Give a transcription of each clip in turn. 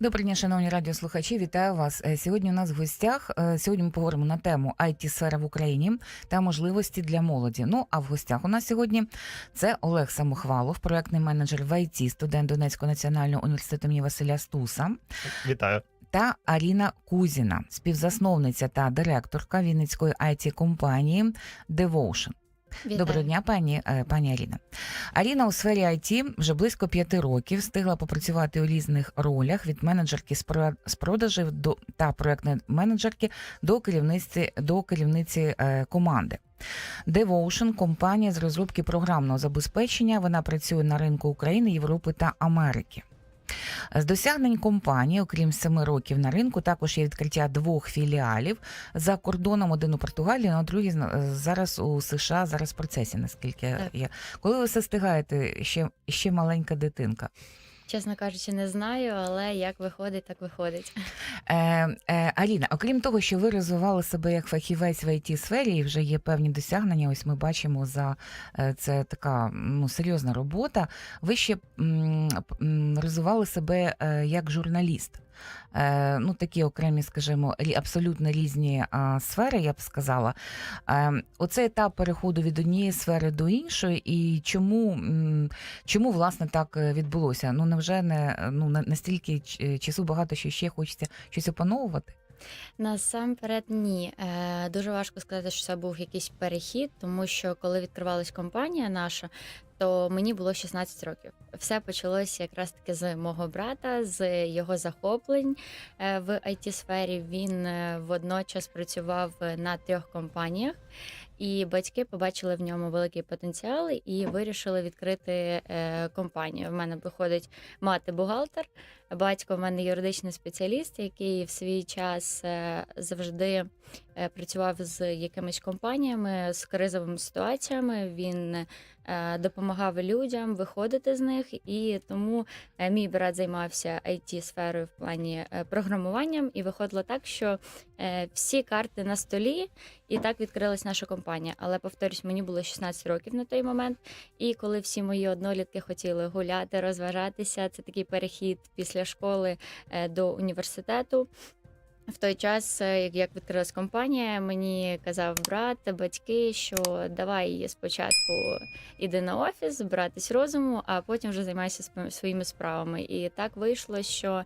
Добрий день, шановні радіослухачі, вітаю вас. Е, Сьогодні у нас в гостях. е, Сьогодні ми поговоримо на тему it сфера в Україні та можливості для молоді. Ну а в гостях у нас сьогодні це Олег Самохвалов, проектний менеджер в IT, студент Донецького національного університету імені Василя Стуса. Вітаю. Та Аріна Кузіна, співзасновниця та директорка Вінницької it компанії Devotion. Вітаю. Доброго дня, пані е, пані Аріна. Аріна у сфері IT вже близько п'яти років встигла попрацювати у різних ролях від менеджерки з про- продажів до та проектної менеджерки до керівниці до керівниці е, команди. Devotion – компанія з розробки програмного забезпечення. Вона працює на ринку України, Європи та Америки. З досягнень компанії, окрім семи років на ринку, також є відкриття двох філіалів за кордоном. Один у Португалії, а другий зараз у США. Зараз в процесі, наскільки Так. є. Коли ви все встигаєте, ще, ще маленька дитинка. Чесно кажучи, не знаю, але як виходить, так виходить. Е, е, Аліна, окрім того, що ви розвивали себе як фахівець в it сфері і вже є певні досягнення. Ось ми бачимо за е, це така ну серйозна робота. Ви ще м, м, розвивали себе е, як журналіст. Е, ну, такі окремі, скажімо, абсолютно різні сфери, я б сказала. Е, оцей етап переходу від однієї сфери до іншої, і чому, чому власне так е, відбулося? Ну невже не ну настільки часу багато, що ще хочеться щось опановувати? Насамперед, ні. Е, дуже важко сказати, що це був якийсь перехід, тому що коли відкривалась компанія наша, то мені було 16 років. Все почалося якраз таки з мого брата, з його захоплень е, в it сфері Він е, водночас працював на трьох компаніях. І батьки побачили в ньому великий потенціал і вирішили відкрити е, компанію. В мене виходить мати бухгалтер, батько в мене юридичний спеціаліст, який в свій час е, завжди е, працював з якимись компаніями з кризовими ситуаціями. Він допомагав людям виходити з них, і тому мій брат займався it сферою в плані програмуванням, і виходило так, що всі карти на столі, і так відкрилась наша компанія. Але повторюсь, мені було 16 років на той момент. І коли всі мої однолітки хотіли гуляти, розважатися, це такий перехід після школи е, до університету. В той час, е, як- відкрилась компанія, мені казав брат, батьки, що давай спочатку іди на офіс, збиратись розуму, а потім вже займайся своїми справами. І так вийшло, що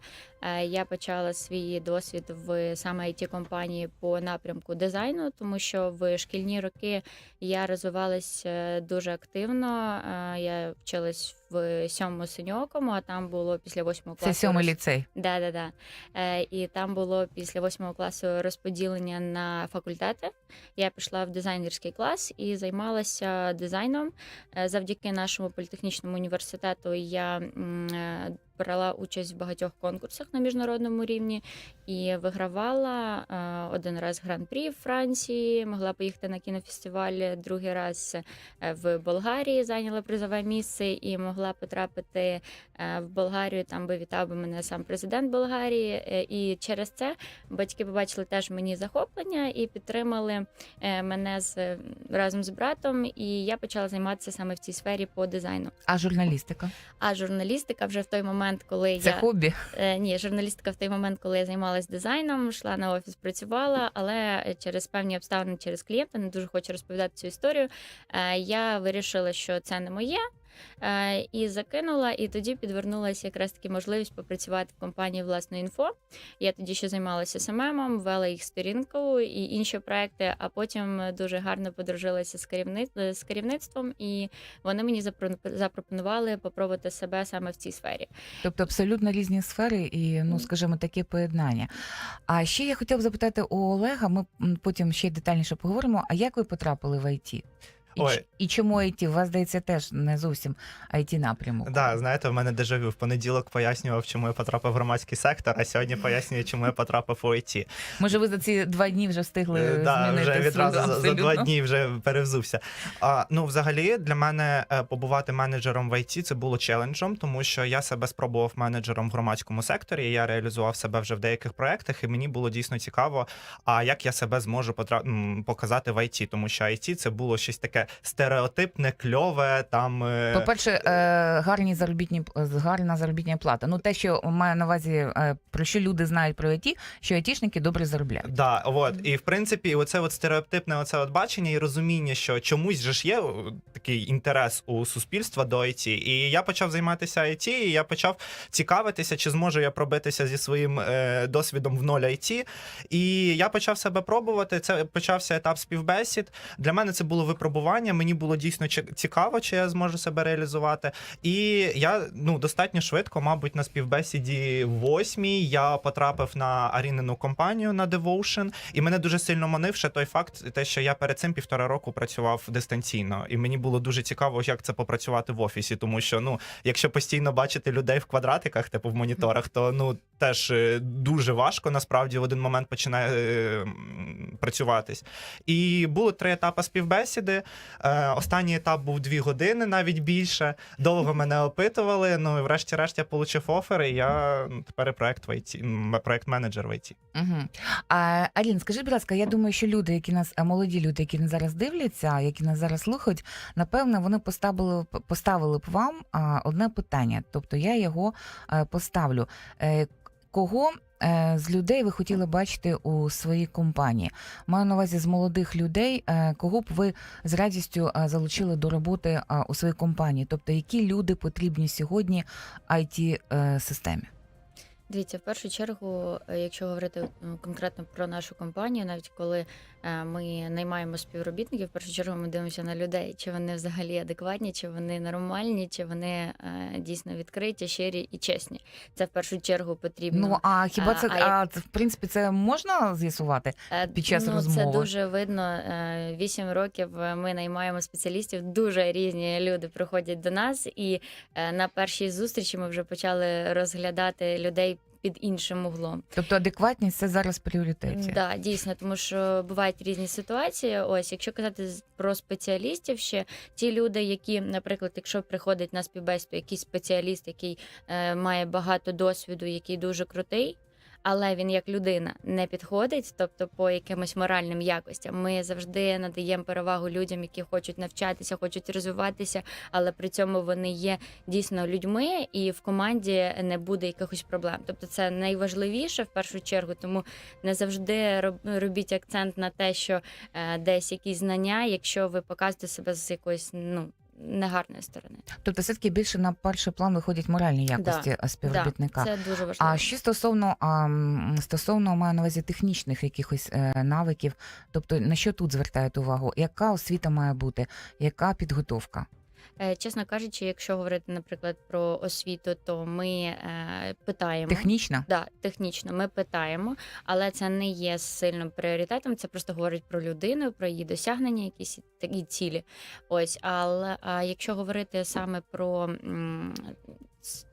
я почала свій досвід в саме it компанії по напрямку дизайну, тому що в шкільні роки я розвивалась е, дуже активно. Е, Я вчилась в сьомому синьокому, а там було після восьмого класу. Це сьомий ліцей. Да, да, да. Е, і там було після восьмого класу розподілення на факультети. Я пішла в дизайнерський клас і займалася дизайном. Е, завдяки нашому політехнічному університету я е, брала участь в багатьох конкурсах на міжнародному рівні і вигравала е, один раз гран-прі в Франції, могла поїхати на кінофестиваль, другий раз е, в Болгарії зайняла призове місце і могла потрапити е, в Болгарію. Там би вітав би мене сам президент Болгарії. І через це батьки побачили теж мені захоплення і підтримали мене з разом з братом. І я почала займатися саме в цій сфері по дизайну. А журналістика? А журналістика вже в той момент, коли Це я хобі. Е, ні, журналістика в той момент, коли я займалась дизайном, йшла на офіс, працювала, але через певні обставини, через клієнта, не дуже хочу розповідати цю історію. е, Я вирішила, що це не моє. Е, І закинула, і тоді підвернулася якраз таки можливість попрацювати в компанії власне інфо. Я тоді ще займалася СММом, вела їх сторінку і інші проекти. А потім дуже гарно подружилася з керівни... з керівництвом, і вони мені запропонували попробувати себе саме в цій сфері. Тобто абсолютно різні сфери і, ну скажімо, таке поєднання. А ще я хотіла б запитати у Олега, ми потім ще детальніше поговоримо. А як ви потрапили в IT? І, Ой. і чому IT? У вас здається теж не зовсім IT напрямок. Да, знаєте, в мене дежавю. В понеділок пояснював, чому я потрапив в громадський сектор, а сьогодні пояснюю, чому я потрапив у ІТ. Може, ви за ці два дні вже встигли Е, Да, змінити вже відразу за, за два абсолютно? дні вже перевзувся. А, ну, взагалі, для мене е, побувати менеджером в ІТ це було челенджем, тому що я себе спробував менеджером в громадському секторі. Я реалізував себе вже в деяких проєктах, і мені було дійсно цікаво, а як я себе зможу потра... м, показати в ІТ, тому що ІТ це було щось таке стереотипне, кльове. Там е, По-перше, е, гарні заробітні гарна заробітня плата. Ну те, що маю на увазі, е, про що люди знають про ІТ, що айтішники добре заробляють. Да, от і в принципі, оце от стереотипне, оце от бачення і розуміння, що чомусь же ж є такий інтерес у суспільства до IT. І я почав займатися IT, і я почав цікавитися, чи зможу я пробитися зі своїм досвідом в ноль IT. І я почав себе пробувати. Це почався етап співбесід. Для мене це було випробування. Мені було дійсно цікаво, чи я зможу себе реалізувати. І я ну достатньо швидко, мабуть, на співбесіді восьмій я потрапив на арінену компанію на Devotion, і мене дуже сильно манив ще той факт, те, що я перед цим півтора року працював дистанційно, і мені було дуже цікаво, як це попрацювати в офісі, тому що ну, якщо постійно бачити людей в квадратиках, типу в моніторах, то ну теж е, дуже важко насправді в один момент починає е, працюватись. І було три етапи співбесіди. Е, останній етап був дві години, навіть більше. Довго мене опитували. Ну і врешті-решт я отримав офер, і я ну, тепер проект в IT, проект менеджер в IT. Угу. А, Алін, скажи, будь ласка, я думаю, що люди, які нас молоді люди, які нас зараз дивляться, які нас зараз слухають, напевно, вони поставили поставили б вам одне питання. Тобто я його е, поставлю. Е, Кого е, з людей ви хотіли бачити у своїй компанії? Маю на увазі з молодих людей, е, кого б ви з радістю е, залучили до роботи е, у своїй компанії? Тобто, які люди потрібні сьогодні it е, системі? Дивіться, в першу чергу, е, якщо говорити конкретно про нашу компанію, навіть коли е, ми наймаємо співробітників, в першу чергу ми дивимося на людей, чи вони взагалі адекватні, чи вони нормальні, чи вони е, дійсно відкриті, щирі і чесні. Це в першу чергу потрібно. Ну а хіба це а а, це в принципі це можна з'ясувати? Е, під час ну, розмови? Це дуже видно. Е, Вісім років е, ми наймаємо спеціалістів. Дуже різні люди приходять до нас, і е, на першій зустрічі ми вже почали розглядати людей під іншим углом. Тобто адекватність це зараз пріоритет, пріоритеті. Да, дійсно, тому що бувають різні ситуації. Ось, якщо казати про спеціалістів, ще ті люди, які, наприклад, якщо приходить на співбесіду якийсь спеціаліст, який е, має багато досвіду, який дуже крутий. Але він як людина не підходить, тобто по якимось моральним якостям. Ми завжди надаємо перевагу людям, які хочуть навчатися, хочуть розвиватися, але при цьому вони є дійсно людьми, і в команді не буде якихось проблем. Тобто, це найважливіше в першу чергу, тому не завжди роб- робіть акцент на те, що е, десь якісь знання, якщо ви показуєте себе з якоїсь ну негарної сторони. Тобто, все таки більше на перший план виходять моральні якості да. співробітника. Да, це дуже важливо. А що стосовно а, стосовно маю на увазі технічних якихось е, навиків, тобто на що тут звертають увагу? Яка освіта має бути? Яка підготовка? Е, Чесно кажучи, якщо говорити, наприклад, про освіту, то ми е, питаємо. технічно? Да, технічно ми питаємо, але це не є сильним пріоритетом. Це просто говорить про людину, про її досягнення, якісь такі цілі. Ось, але а якщо говорити саме про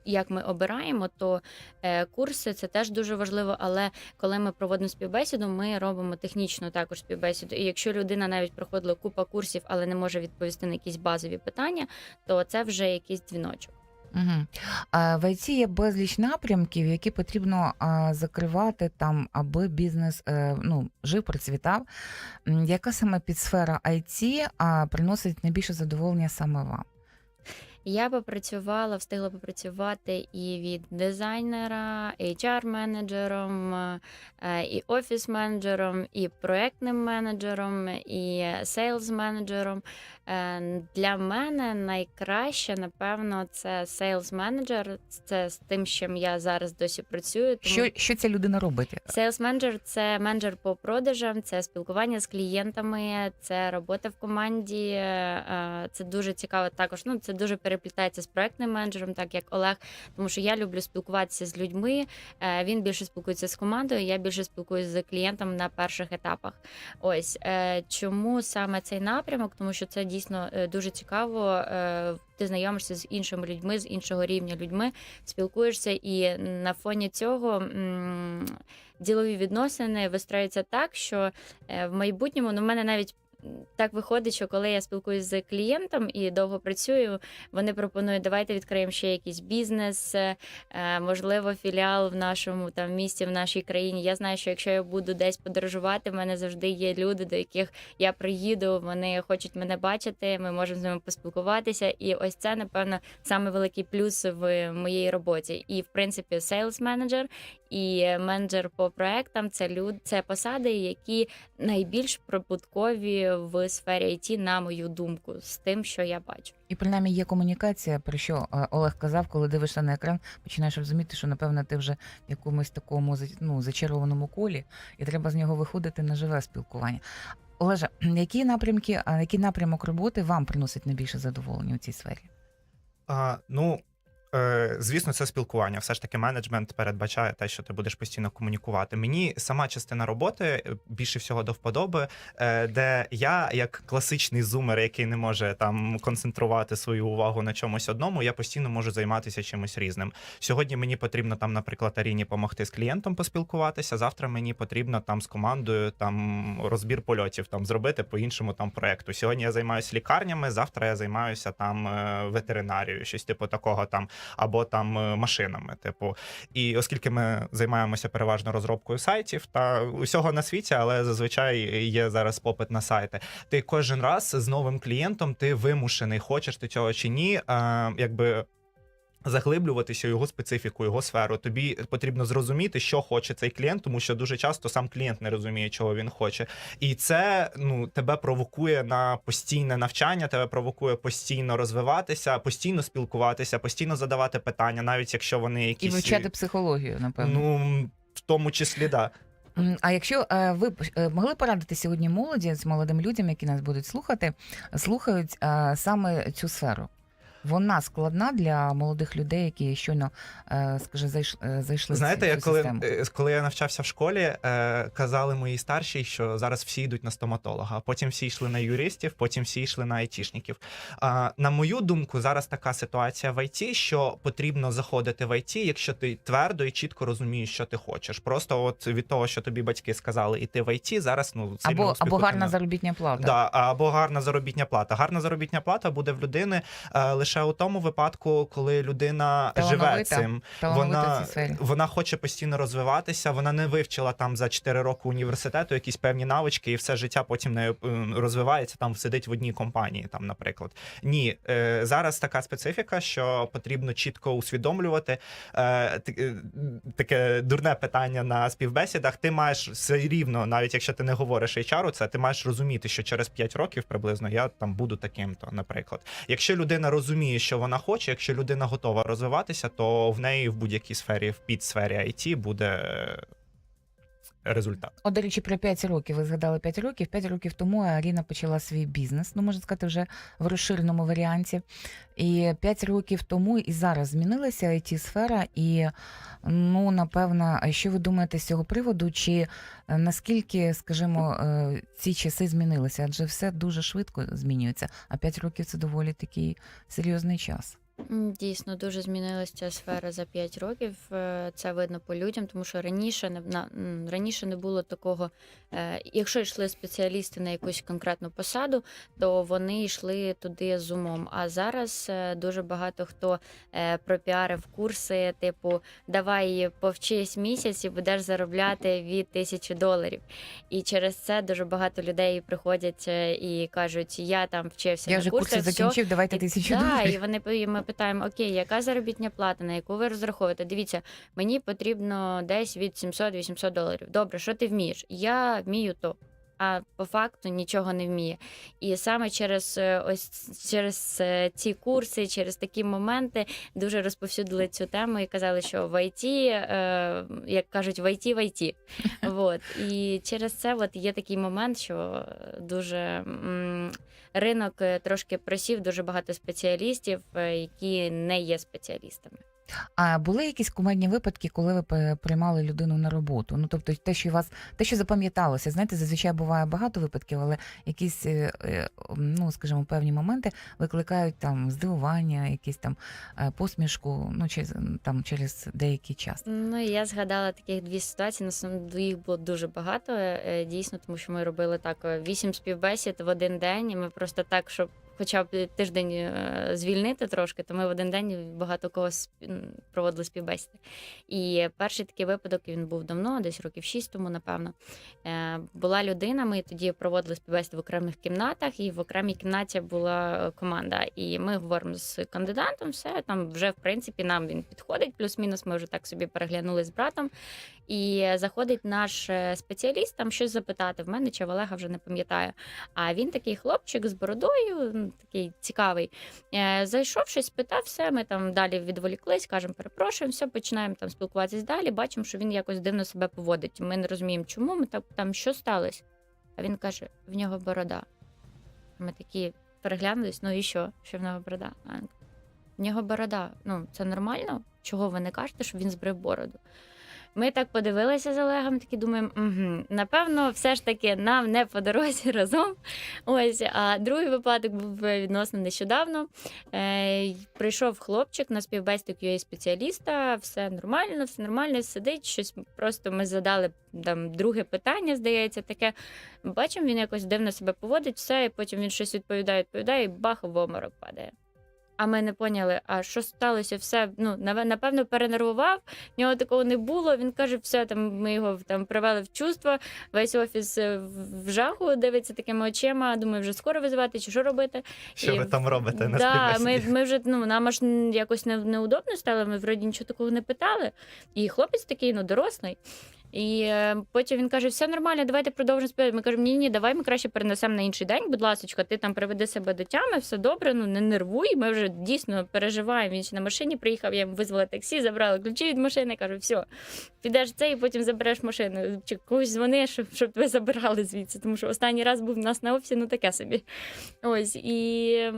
як ми обираємо, то е, курси це теж дуже важливо. Але коли ми проводимо співбесіду, ми робимо технічну також співбесіду. І якщо людина навіть проходила купа курсів, але не може відповісти на якісь базові питання, то це вже якийсь дзвіночок. Угу. В ІТ є безліч напрямків, які потрібно закривати там, аби бізнес е, ну, жив, процвітав. Яка саме підсфера IT приносить найбільше задоволення саме вам? Я попрацювала, встигла попрацювати і від дизайнера, HR-менеджером, е, і офіс-менеджером, і проектним менеджером, і сейлз-менеджером. Е, Для мене найкраще, напевно, це сейлз-менеджер. Це з тим, з чим я зараз досі працюю. Тому... Що, що ця людина робить? Сейлс менеджер це менеджер по продажам, це спілкування з клієнтами, це робота в команді. е, Це дуже цікаво. Також ну це дуже переплітається з проектним менеджером, так як Олег. Тому що я люблю спілкуватися з людьми. е, Він більше спілкується з командою. Я більше спілкуюся з клієнтом на перших етапах. Ось чому саме цей напрямок? Тому що це дійсно е, дуже цікаво. е, Ти знайомишся з іншими людьми, з іншого рівня людьми, спілкуєшся, і на фоні цього. ділові відносини вистроюються так, що е, в майбутньому ну, в мене навіть так виходить, що коли я спілкуюся з клієнтом і довго працюю, вони пропонують, давайте відкриємо ще якийсь бізнес, е, можливо, філіал в нашому там місті, в нашій країні. Я знаю, що якщо я буду десь подорожувати, в мене завжди є люди, до яких я приїду, вони хочуть мене бачити, ми можемо з ними поспілкуватися. І ось це, напевно, саме великий плюс в моїй роботі. І, в принципі, сейлс менеджер і менеджер по проектам це люд, це посади, які найбільш прибуткові в сфері IT, на мою думку, з тим, що я бачу. І принаймні є комунікація, про що е, Олег казав, коли дивишся на екран, починаєш розуміти, що напевно ти вже в якомусь такому ну, зачарованому колі, і треба з нього виходити на живе спілкування. Олеже, які напрямки, а який напрямок роботи вам приносить найбільше задоволення у цій сфері? А, ну, звісно, це спілкування. Все ж таки, менеджмент передбачає те, що ти будеш постійно комунікувати. Мені сама частина роботи е, більше всього до вподоби, е, де я, як класичний зумер, який не може там концентрувати свою увагу на чомусь одному, я постійно можу займатися чимось різним. Сьогодні мені потрібно там, наприклад, Аріні допомогти з клієнтом поспілкуватися. Завтра мені потрібно там з командою там розбір польотів там зробити по іншому там проекту. Сьогодні я займаюся лікарнями, завтра я займаюся там е, ветеринарією, щось типу такого там, або там е, машинами. Типу, і оскільки ми займаємося переважно розробкою сайтів та усього на світі, але зазвичай є зараз попит на сайти. Ти кожен раз з новим клієнтом ти вимушений, хочеш ти цього чи ні, е, якби. Заглиблюватися його специфіку, його сферу. Тобі потрібно зрозуміти, що хоче цей клієнт, тому що дуже часто сам клієнт не розуміє, чого він хоче. І це ну тебе провокує на постійне навчання, тебе провокує постійно розвиватися, постійно спілкуватися, постійно задавати питання, навіть якщо вони якісь... І вивчати психологію, напевно. ну в тому числі да. А якщо е, ви е, могли порадити сьогодні молоді з молодим людям, які нас будуть слухати, слухають е, саме цю сферу? Вона складна для молодих людей, які щойно, е, скажи, е, зайшли Знаєте, я цю коли, систему. е, коли я навчався в школі, е, казали моїй старшій, що зараз всі йдуть на стоматолога, потім всі йшли на юристів, потім всі йшли на айтішників. На мою думку, зараз така ситуація в ІТ, що потрібно заходити в ІТ, якщо ти твердо і чітко розумієш, що ти хочеш. Просто от від того, що тобі батьки сказали іти в ІТ, зараз ну сильно Або, або гарна не- заробітня плата. Да, або гарна заробітня плата. Гарна заробітня плата буде в людини е, лише у тому випадку, коли людина живе цим. Вона, вона хоче постійно розвиватися. Вона не вивчила там за 4 роки університету якісь певні навички, і все життя потім не розвивається. Там сидить в одній компанії. Там, наприклад, ні, е, зараз така специфіка, що потрібно чітко усвідомлювати е, е, таке дурне питання на співбесідах. Ти маєш все рівно, навіть якщо ти не говориш HR, це ти маєш розуміти, що через 5 років приблизно я там буду таким-то, наприклад. Якщо людина розуміє, що вона хоче, якщо людина готова розвиватися, то в неї в будь-якій сфері, в підсфері IT буде е, результат. От, до речі, про 5 років. Ви згадали 5 років. 5 років тому Аріна почала свій бізнес, ну можна сказати, вже в розширеному варіанті. І 5 років тому і зараз змінилася it сфера і ну напевно, що ви думаєте з цього приводу? Чи е, наскільки, скажімо, е, ці часи змінилися? Адже все дуже швидко змінюється, а 5 років це доволі такий серйозний час. Дійсно, дуже змінилася ця сфера за 5 років. Е, Це видно по людям, тому що раніше не на раніше не було такого. е, Якщо йшли спеціалісти на якусь конкретну посаду, то вони йшли туди з умом. А зараз е, дуже багато хто пропіарив курси, типу давай повчись місяць і будеш заробляти від тисячі доларів. І через це дуже багато людей приходять і кажуть: я там вчився Я на вже курсах, курси закінчив, давайте тисячу доларів. і вони ми питаємо: Окей, яка заробітня плата, на яку ви розраховуєте? Дивіться, мені потрібно десь від 700-800 доларів. Добре, що ти вмієш? Я вмію то. А по факту нічого не вміє. І саме через е, ось через е, ці курси, через такі моменти дуже розповсюдили цю тему і казали, що в ІТ, е, як кажуть, в ІТ, в ІТ. Вот. І через це от є такий момент, що дуже ринок трошки просів, дуже багато спеціалістів, які не є спеціалістами. А були якісь кумедні випадки, коли ви приймали людину на роботу? Ну тобто, те, що вас те, що запам'яталося, знаєте, зазвичай буває багато випадків, але якісь, е, е, ну скажімо, певні моменти викликають там здивування, якісь там е, посмішку, ну через там через деякий час. Ну я згадала таких дві ситуації. На деле їх було дуже багато. Дійсно, тому що ми робили так вісім співбесід в один день. І ми просто так, щоб хоча б тиждень е, звільнити трошки, то ми в один день багато кого проводили співбесіди. І перший такий випадок він був давно, десь років шість тому, напевно. Е, Була людина. Ми тоді проводили співбесіди в окремих кімнатах, і в окремій кімнаті була е, команда. І ми говоримо з кандидатом, все там вже в принципі нам він підходить. Плюс-мінус, ми вже так собі переглянули з братом. І заходить наш спеціаліст там щось запитати. В мене чи в Олега вже не пам'ятаю. А він такий хлопчик з бородою, такий цікавий. Е, Зайшов щось, все. Ми там далі відволіклись, кажемо, перепрошуємо, все, починаємо там спілкуватись далі. Бачимо, що він якось дивно себе поводить. Ми не розуміємо, чому ми так там що сталося. А він каже: в нього борода. Ми такі переглянулись, ну і що? Що в нього борода? В нього борода. Ну, це нормально? Чого ви не кажете, щоб він збрив бороду? Ми так подивилися з Олегом, такі думаємо, угу, напевно, все ж таки нам не по дорозі разом. Ось, а другий випадок був відносно нещодавно. Е, прийшов хлопчик на співбесіду QA спеціаліста, все нормально, все нормально, сидить. Щось просто ми задали там друге питання, здається, таке. Бачимо, він якось дивно себе поводить, все, і потім він щось відповідає, відповідає, і бах, в обморок падає. А ми не поняли, а що сталося? Все ну напевно перенервував. В нього такого не було. Він каже, все там. Ми його там привели в чувство. Весь офіс е, в в жаху дивиться такими очима. Думаю, вже скоро визивати чи що робити. Що І ви там робите на да, ми, ми вже ну нам аж якось не, неудобно стало. Ми вроді нічого такого не питали. І хлопець такий, ну дорослий. І е, потім він каже: все нормально, давайте продовжимо співати. Ми кажемо, ні, ні, давай ми краще перенесемо на інший день. Будь ласка, ти там приведи себе до тями, все добре, ну не нервуй. Ми вже дійсно переживаємо. Він ще на машині приїхав, я йому визвала таксі, забрала ключі від машини. Кажу, все, підеш це і потім забереш машину. Чи когось дзвони, щоб, щоб тебе забирали звідси. Тому що останній раз був у нас на офісі, ну таке собі. Ось і.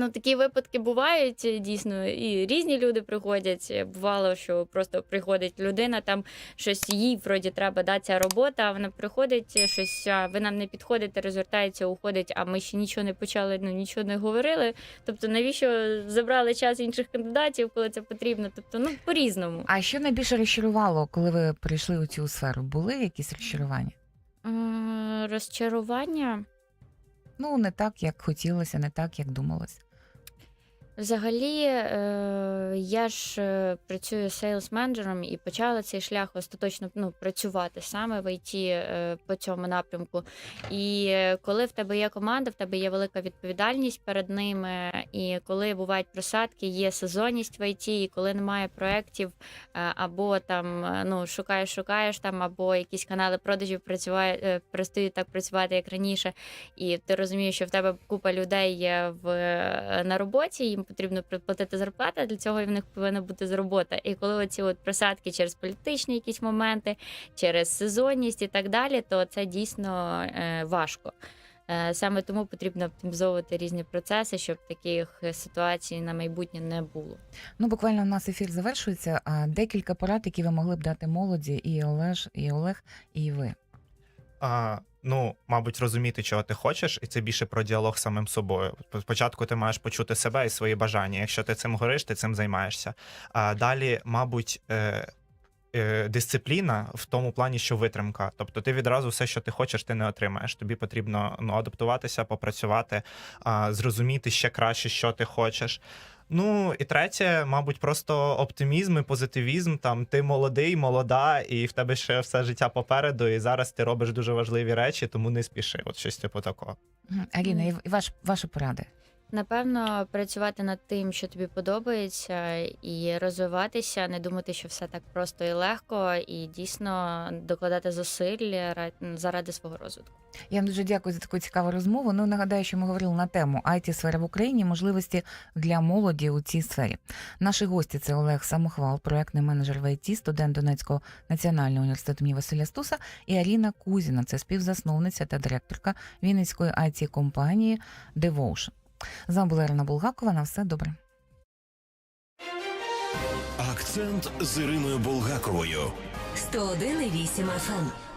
Ну, такі випадки бувають е, дійсно, і різні люди приходять. Е, Бувало, що просто приходить людина, там щось їй вроді треба дати ця робота. а Вона приходить, е, щось а ви нам не підходите, розвертається, уходить. А ми ще нічого не почали, ну нічого не говорили. Тобто, навіщо забрали час інших кандидатів, коли це потрібно? Тобто, ну по-різному. А що найбільше розчарувало, коли ви прийшли у цю сферу? Були якісь розчарування? Розчарування. Ну не так, як хотілося, не так, як думалось. Взагалі, е, я ж е, працюю сейлс-менеджером і почала цей шлях остаточно ну, працювати саме в ІТ е, по цьому напрямку. І коли в тебе є команда, в тебе є велика відповідальність перед ними. І коли бувають просадки, є сезонність в ІТ, і коли немає проєктів, або там ну, шукаєш, шукаєш там, або якісь канали продажів працює, перестають так працювати, як раніше, і ти розумієш, що в тебе купа людей є в, на роботі, їм потрібно платити зарплату, для цього в них повинна бути робота. І коли оці от просадки через політичні якісь моменти, через сезонність і так далі, то це дійсно е, важко. Е, Саме тому потрібно оптимізовувати різні процеси, щоб таких е, ситуацій на майбутнє не було. Ну, буквально у нас ефір завершується. А декілька порад, які ви могли б дати молоді, і Олеж, і Олег, і ви. А, ну, мабуть, розуміти, чого ти хочеш, і це більше про діалог з самим собою. Спочатку ти маєш почути себе і свої бажання. Якщо ти цим гориш, ти цим займаєшся. А далі, мабуть. Е... е, Дисципліна в тому плані, що витримка. Тобто ти відразу все, що ти хочеш, ти не отримаєш. Тобі потрібно ну, адаптуватися, попрацювати, зрозуміти ще краще, що ти хочеш. Ну і третє, мабуть, просто оптимізм і позитивізм. Там ти молодий, молода, і в тебе ще все життя попереду. І зараз ти робиш дуже важливі речі, тому не спіши. От щось типу такого. Аліна, і ваш, ваші поради. Напевно, працювати над тим, що тобі подобається, і розвиватися, не думати, що все так просто і легко, і дійсно докладати зусиль ра- заради свого розвитку. Я вам дуже дякую за таку цікаву розмову. Ну нагадаю, що ми говорили на тему it сфера в Україні, можливості для молоді у цій сфері. Наші гості це Олег Самохвал, проектний менеджер в ІТ, студент Донецького національного університету імені Василя Стуса, і Аліна Кузіна, це співзасновниця та директорка Вінницької it компанії Devotion. З вами була Ірина Булгакова. На все добре. Акцент з Іриною Булгаковою. 101,8 FM.